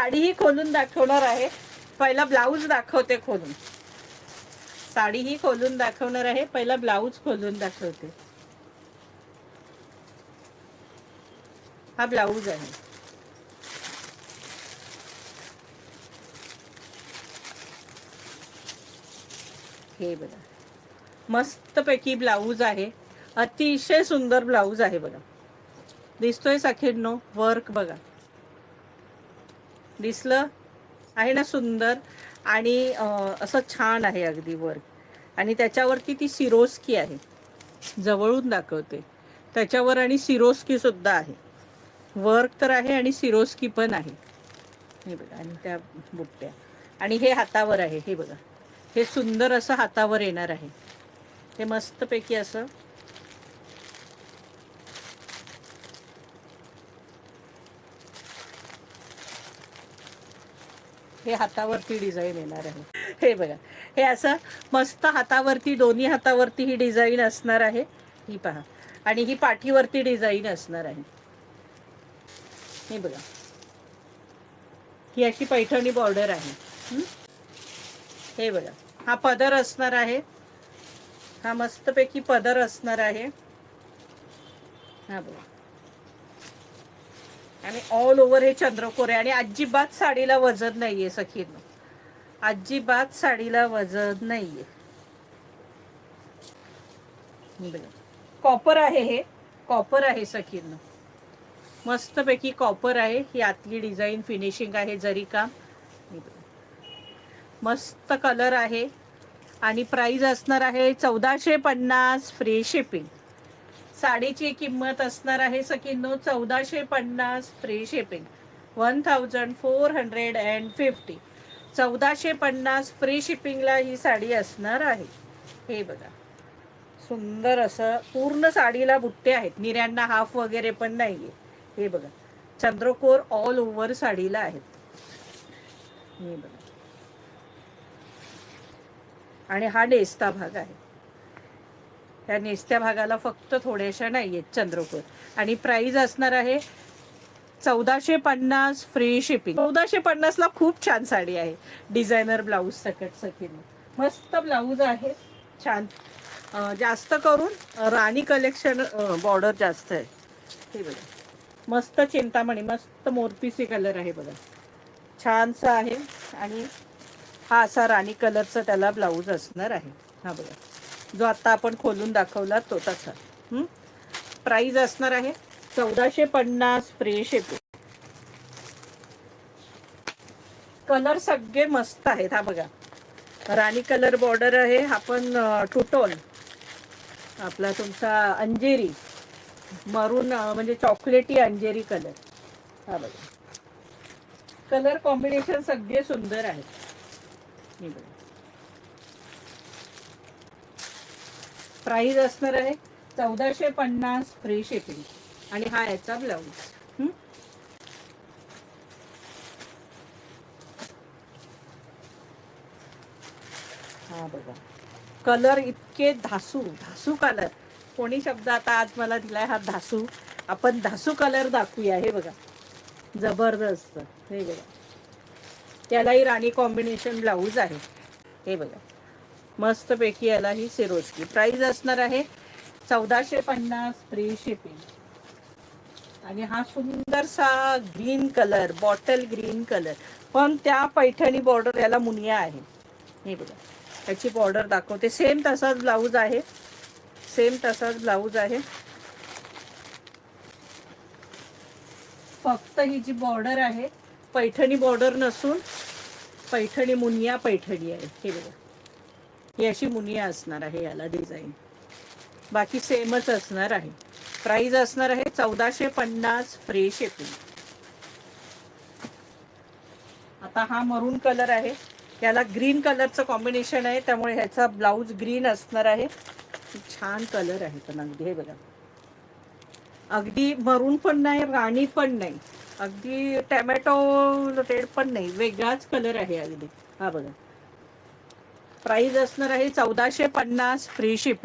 साडीही खोलून दाखवणार आहे. पहिला ब्लाऊज दाखवते खोलून. साडीही खोलून दाखवणार आहे. पहिला ब्लाऊज खोलून दाखवते. हा ब्लाऊज आहे. हे बघा. मस्तपैकी ब्लाऊज आहे. अतिशय सुंदर ब्लाऊज आहे बघा. दिसतोय सखेडनो? वर्क बघा. दिसलं आहे ना सुंदर आणि असं छान आहे अगदी वर्क आणि त्याच्यावरती ती सिरोस्की आहे. जवळून दाखवते. त्याच्यावर आणि सिरोस्की सुद्धा आहे. वर्क तर आहे आणि सिरोस्की पण आहे. हे बघा आणि त्या बुट्ट्या. आणि हे हातावर आहे हे बघा. हे सुंदर असं हातावर येणार आहे. हे मस्तपैकी असं हे हातावरती डिझाईन येणार आहे. हे बघा हे असं मस्त हातावरती दोन्ही हातावरती ही डिझाईन असणार आहे. ही पहा. आणि ही पाठीवरती डिझाईन असणार आहे. हे बघा. ही अशी पैठणी बॉर्डर आहे. हे बघा. हा पदर असणार आहे. हा मस्तपैकी पदर असणार आहे. हा बघा. आणि ऑल ओव्हर हे चंद्रकोर. आहे आणि अजिबात साडीला वजन नाहीये सखीनं. अजिबात साडीला वजन नाहीये. आहे कॉपर आहे हे. कॉपर आहे सखीनं. मस्तपैकी कॉपर आहे. ही आतली डिझाईन फिनिशिंग आहे जरी काम मस्त कलर आहे. आणि प्राइस असणार आहे चौदाशे पन्नास फ्री शिपिंग साडीची किंमत असणार आहे सकिनो चौदाशे पन्नास free shipping one thousand four hundred and fifty चौदाशे पन्नास फ्री शिपिंगला ही साडी असणार आहे. हे बघा. सुंदर असं पूर्ण साडीला बुट्टे आहेत. निऱ्यांना हाफ वगैरे पण नाहीये. हे बघा. चंद्रकोर ऑल ओव्हर साडीला आहेत. हे बघा. आणि हा डेस्ता भाग आहे. त्या नेसत्या भागाला फक्त थोड्याशा नाही आहेत चंद्रपूर आणि प्राईज असणार आहे चौदाशे पन्नास फ्री शिपिंग चौदाशे पन्नासला खूप छान साडी आहे. डिझायनर ब्लाऊज सकट सकीन मस्त ब्लाऊज आहे. छान. जास्त करून राणी कलेक्शन बॉर्डर जास्त आहे. हे बघा. मस्त चिंतामणी मस्त मोरपीसी कलर आहे बघा. छानसा आहे. आणि हा असा राणी कलरचा त्याला ब्लाऊज असणार आहे. हा बघा. जो आता आपण खोलून दाखवला तो तसा. प्राइस असणार आहे चौदाशे पन्नास फ्री येतो. कलर सगळे मस्त आहेत हा बघा. राणी कलर बॉर्डर आहे हा पण टुटोन आपला तुमचा अंजेरी. मरून म्हणजे चॉकलेटी अंजेरी कलर हा बघा. कलर कॉम्बिनेशन सगळे सुंदर आहेत. प्राईज असणार आहे चौदाशे पन्नास फ्री शिपिंग. आणि हा याचा ब्लाऊज. हा? बघा. कलर इतके धासू धासू कलर. कोणी शब्द आता आज मला दिलाय हा धासू. आपण धासू कलर दाखवूया हे बघा. जबरदस्त. हे बघा. त्यालाही राणी कॉम्बिनेशन ब्लाऊज आहे. हे बघा. मस्तपैकी याला ही सिरोजकी. प्राईज असणार आहे चौदाशे पन्नास फ्री शिपिंग आणि हा सुंदरसा green colour bottle green colour पण त्या पैठणी बॉर्डर याला मुनिया आहे. हे बघा. त्याची बॉर्डर दाखवते. सेम तसाच ब्लाऊज आहे. सेम तसाच ब्लाऊज आहे. फक्त ही जी बॉर्डर आहे पैठणी बॉर्डर नसून पैठणी मुनिया पैठणी आहे. हे बघा. ही अशी मुनिया असणार आहे याला डिझाईन बाकी सेमच असणार आहे. प्राइस असणार आहे चौदाशे पन्नास फ्री शिपिंग आता हा मरून कलर आहे. याला ग्रीन कलरचं कॉम्बिनेशन आहे. त्यामुळे ह्याचा ब्लाऊज ग्रीन असणार आहे. छान कलर आहे पण अगदी हे बघा. अगदी मरून पण नाही राणी पण नाही. अगदी टॅमॅटो रेड पण नाही. वेगळाच कलर आहे अगदी. हा बघा. प्राईज असणार आहे चौदाशे पन्नास फ्री शिपिंग.